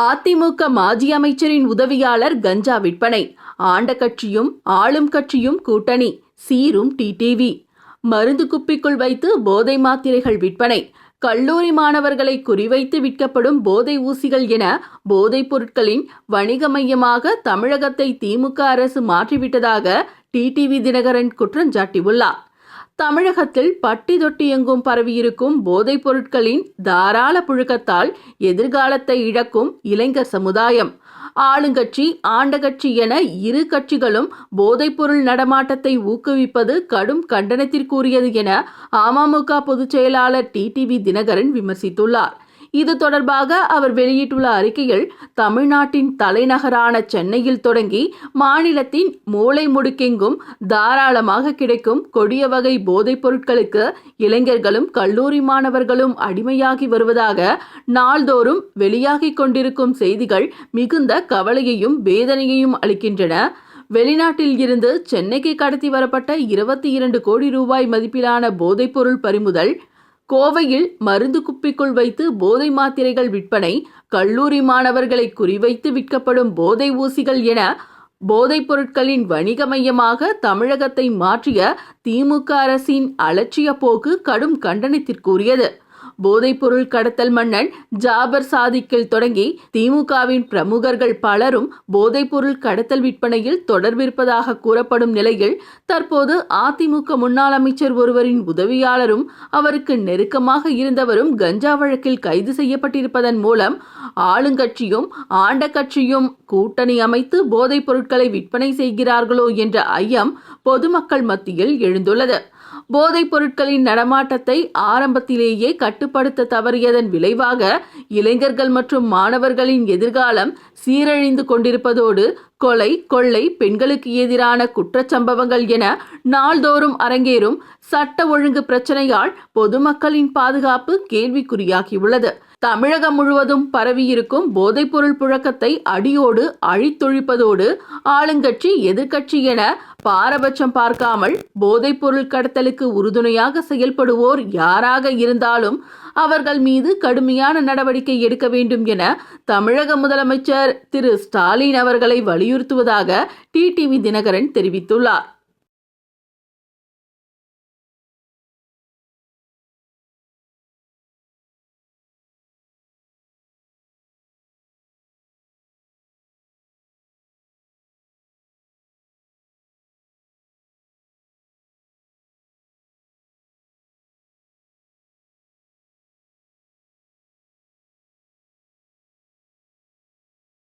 அதிமுக மாஜி அமைச்சரின் உதவியாளர் கஞ்சா விற்பனை. ஆண்ட கட்சியும் ஆளும் கட்சியும் கூட்டணி. சீரும் டிடிவி மருந்து குப்பிக்குள் வைத்து போதை மாத்திரைகள் விற்பனை. கல்லூரி மாணவர்களை குறிவைத்து விற்கப்படும் போதை ஊசிகள் என போதைப் பொருட்களின் வணிக மையமாக தமிழகத்தை திமுக அரசு மாற்றிவிட்டதாக டிடிவி தினகரன் குற்றஞ்சாட்டியுள்ளார். தமிழகத்தில் பட்டி தொட்டி எங்கும் பரவியிருக்கும் போதைப் பொருட்களின் தாராள புழக்கத்தால் எதிர்காலத்தை இழக்கும் இளைஞர் சமுதாயம். ஆளுங்கட்சி ஆண்ட கட்சி என இரு கட்சிகளும் போதைப்பொருள் நடமாட்டத்தை ஊக்குவிப்பது கடும் கண்டனத்திற்குரியது என அமமுக பொதுச் செயலாளர் டிடிவி தினகரன் விமர்சித்துள்ளார். இது தொடர்பாக அவர் வெளியிட்டுள்ள அறிக்கையில் தமிழ்நாட்டின் தலைநகரான சென்னையில் தொடங்கி மாநிலத்தின் மூளை முடுக்கெங்கும் தாராளமாக கிடைக்கும் கொடிய வகை போதைப் பொருட்களுக்கு இளைஞர்களும் கல்லூரி மாணவர்களும் அடிமையாகி வருவதாக நாள்தோறும் வெளியாகிக் கொண்டிருக்கும் செய்திகள் மிகுந்த கவலையையும் வேதனையையும் அளிக்கின்றன. வெளிநாட்டில் இருந்து சென்னைக்கு கடத்தி வரப்பட்ட இருபத்தி இரண்டு கோடி ரூபாய் மதிப்பிலான போதைப்பொருள் பறிமுதல் கோவையில் மருந்து குப்பிக்குள் வைத்து போதை மாத்திரைகள் விற்பனை கல்லூரி மாணவர்களை குறிவைத்து விற்கப்படும் போதை ஊசிகள் என போதைப் பொருட்களின் வணிக மையமாக தமிழகத்தை மாற்றிய திமுக அரசின் அலட்சிய போக்கு கடும் கண்டனத்திற்குரியது. போதைப்பொருள் கடத்தல் மன்னன் ஜாபர் சாதிக்கில் தொடங்கி திமுகவின் பிரமுகர்கள் பலரும் போதைப்பொருள் கடத்தல் விற்பனையில் தொடர்பிருப்பதாக கூறப்படும் நிலையில் தற்போது அதிமுக முன்னாள் அமைச்சர் ஒருவரின் உதவியாளரும் அவருக்கு நெருக்கமாக இருந்தவரும் கஞ்சா வழக்கில் கைது செய்யப்பட்டிருப்பதன் மூலம் ஆளுங்கட்சியும் ஆண்ட கட்சியும் கூட்டணி அமைத்து போதைப் பொருட்களை விற்பனை செய்கிறார்களோ என்ற ஐயம் பொதுமக்கள் மத்தியில் எழுந்துள்ளது. போதைப் பொருட்களின் நடமாட்டத்தை ஆரம்பத்திலேயே கட்டுப்படுத்த தவறியதன் விளைவாக இளைஞர்கள் மற்றும் மாணவர்களின் எதிர்காலம் சீரழிந்து கொண்டிருப்பதோடு கொலை கொள்ளை பெண்களுக்கு எதிரான குற்றச்சம்பவங்கள் என நாள்தோறும் அரங்கேறும் சட்ட ஒழுங்கு பிரச்சனையால் பொதுமக்களின் பாதுகாப்பு கேள்விக்குறியாகியுள்ளது. தமிழகம் முழுவதும் பரவியிருக்கும் போதைப்பொருள் புழக்கத்தை அடியோடு அழித்தொழிப்பதோடு ஆளுங்கட்சி எதிர்க்கட்சி என பாரபட்சம் பார்க்காமல் போதைப்பொருள் கடத்தலுக்கு உறுதுணையாக செயல்படுவோர் யாராக இருந்தாலும் அவர்கள் மீது கடுமையான நடவடிக்கை எடுக்க வேண்டும் என தமிழக முதலமைச்சர் திரு ஸ்டாலின் அவர்களை வலியுறுத்துவதாக டிடிவி தினகரன் தெரிவித்துள்ளார்.